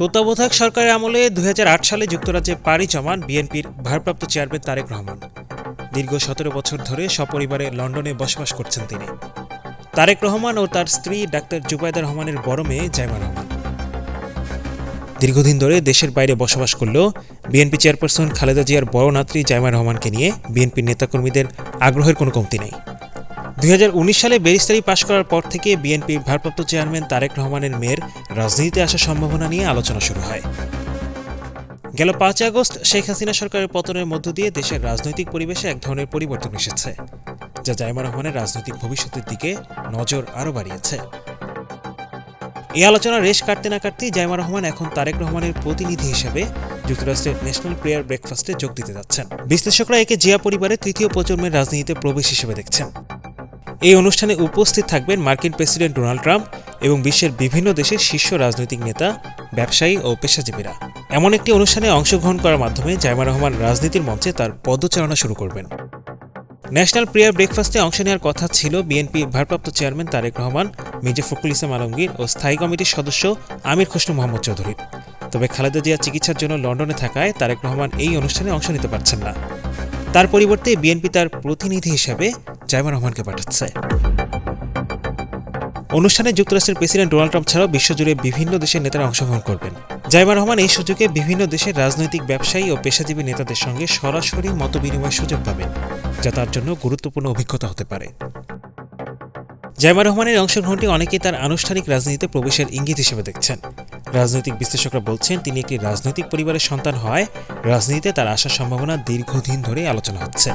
তত্ত্বাবধায়ক সরকারের আমলে দু হাজার আট সালে যুক্তরাজ্যে পাড়ি জমান বিএনপির ভারপ্রাপ্ত চেয়ারম্যান তারেক রহমান। দীর্ঘ সতেরো বছর ধরে সপরিবারে লন্ডনে বসবাস করছেন তিনি। তারেক রহমান ও তার স্ত্রী ডাক্তার জুবাইদা রহমানের বড় মেয়ে জাইমা রহমান। দীর্ঘদিন ধরে দেশের বাইরে বসবাস করলেও বিএনপি চেয়ারপারসন খালেদা জিয়ার বড় নাত্রী জাইমা রহমানকে নিয়ে বিএনপির নেতাকর্মীদের আগ্রহের কোনো কমতি নেই। দুই হাজার উনিশ সালে ব্যারিস্টারি পাশ করার পর থেকে বিএনপির ভারপ্রাপ্ত চেয়ারম্যান তারেক রহমানের মেয়ের রাজনীতিতে আসার সম্ভাবনা নিয়ে আলোচনা শুরু হয়। গেল পাঁচ আগস্ট শেখ হাসিনা সরকারের পতনের মধ্য দিয়ে দেশের রাজনৈতিক পরিবেশে এক ধরনের পরিবর্তন এসেছে, যা জাইমা রহমানের রাজনৈতিক ভবিষ্যতের দিকে নজর আরও বাড়িয়েছে। এই আলোচনা রেশ কাটতে না কাটতেই জাইমা রহমান এখন তারেক রহমানের প্রতিনিধি হিসেবে যুক্তরাষ্ট্রের ন্যাশনাল প্রেয়ার ব্রেকফাস্টে যোগ দিতে যাচ্ছেন। বিশ্লেষকরা একে জিয়া পরিবারের তৃতীয় প্রজন্মের রাজনীতিতে প্রবেশ হিসেবে দেখছেন। এই অনুষ্ঠানে উপস্থিত থাকবেন মার্কিন প্রেসিডেন্ট ডোনাল্ড ট্রাম্প এবং বিশ্বের বিভিন্ন দেশের শীর্ষ রাজনৈতিক নেতা, ব্যবসায়ী ও পেশাজীবীরা। এমন একটি অনুষ্ঠানে অংশগ্রহণ করার মাধ্যমে জাইমা রহমান রাজনীতির মঞ্চে তার পদচারণা শুরু করবেন। ন্যাশনাল প্রেয়ার ব্রেকফাস্টে অংশ নেওয়ার কথা ছিল বিএনপি ভারপ্রাপ্ত চেয়ারম্যান তারেক রহমান, মির্জা ফখরুল ইসলাম আলমগীর ও স্থায়ী কমিটির সদস্য আমির খসরু মোহাম্মদ চৌধুরী। তবে খালেদা জিয়া চিকিৎসার জন্য লন্ডনে থাকায় তারেক রহমান এই অনুষ্ঠানে অংশ নিতে পারছেন না। তার পরিবর্তে বিএনপি তার প্রতিনিধি হিসাবে জাইমা রহমানকে পাঠাচ্ছে। অনুষ্ঠানে যুক্তরাষ্ট্রের প্রেসিডেন্ট ডোনাল্ড ট্রাম্প ছাড়াও বিশ্বজুড়ে বিভিন্ন দেশের নেতারা অংশগ্রহণ করবেন। জাইমা রহমান এই সুযোগে বিভিন্ন দেশের রাজনৈতিক ব্যবসায়ী ও পেশাজীবী নেতাদের সঙ্গে সরাসরি মতবিনিময়ের সুযোগ পাবেন, যা তার জন্য গুরুত্বপূর্ণ অভিজ্ঞতা হতে পারে। জাইমা রহমানের অংশগ্রহণটি অনেকেই তার আনুষ্ঠানিক রাজনীতিতে প্রবেশের ইঙ্গিত হিসেবে দেখছেন। রাজনৈতিক বিশ্লেষকরা বলছেন, তিনি একটি রাজনৈতিক পরিবারের সন্তান হওয়ায় রাজনীতিতে তার আসার সম্ভাবনা দীর্ঘদিন ধরে আলোচনা হচ্ছে।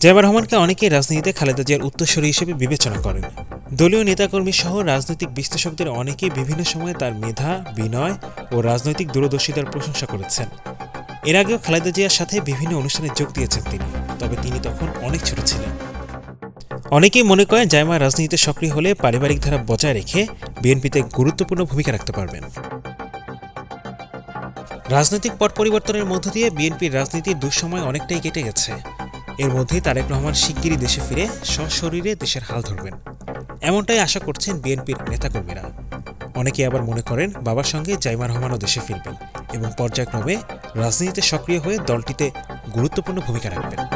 জাইমা রহমানকে অনেকেই রাজনীতিতে খালেদা জিয়ার উত্তরসূরি হিসেবে বিবেচনা করেন। দলীয় নেতাকর্মী সহ রাজনৈতিক বিশ্লেষকদের অনেকেই বিভিন্ন সময়ে তার মেধা, বিনয় ও রাজনৈতিক দূরদর্শিতার প্রশংসা করেছেন। এর আগেও খালেদা জিয়ার সাথে বিভিন্ন অনুষ্ঠানে যোগ দিয়েছেন তিনি, তবে তিনি তখন অনেক ছোট ছিলেন। অনেকেই মনে করেন জাইমা রাজনীতিতে সক্রিয় হলে পারিবারিক ধারা বজায় রেখে বিএনপিতে গুরুত্বপূর্ণ ভূমিকা রাখতে পারবেন। রাজনৈতিক পট পরিবর্তনের মধ্য দিয়ে বিএনপির রাজনীতির দুঃসময় অনেকটাই কেটে গেছে। এর মধ্যেই তারেক রহমান শিগগিরই দেশে ফিরে সশরীরে দেশের হাল ধরবেন। এমনটাই আশা করছেন বিএনপির নেতাকর্মীরা। অনেকে আবার মনে করেন বাবার সঙ্গে জাইমা রহমানও দেশে ফিরবেন এবং পর্যায়ক্রমে রাজনীতিতে সক্রিয় হয়ে দলটিতে গুরুত্বপূর্ণ ভূমিকা রাখবেন।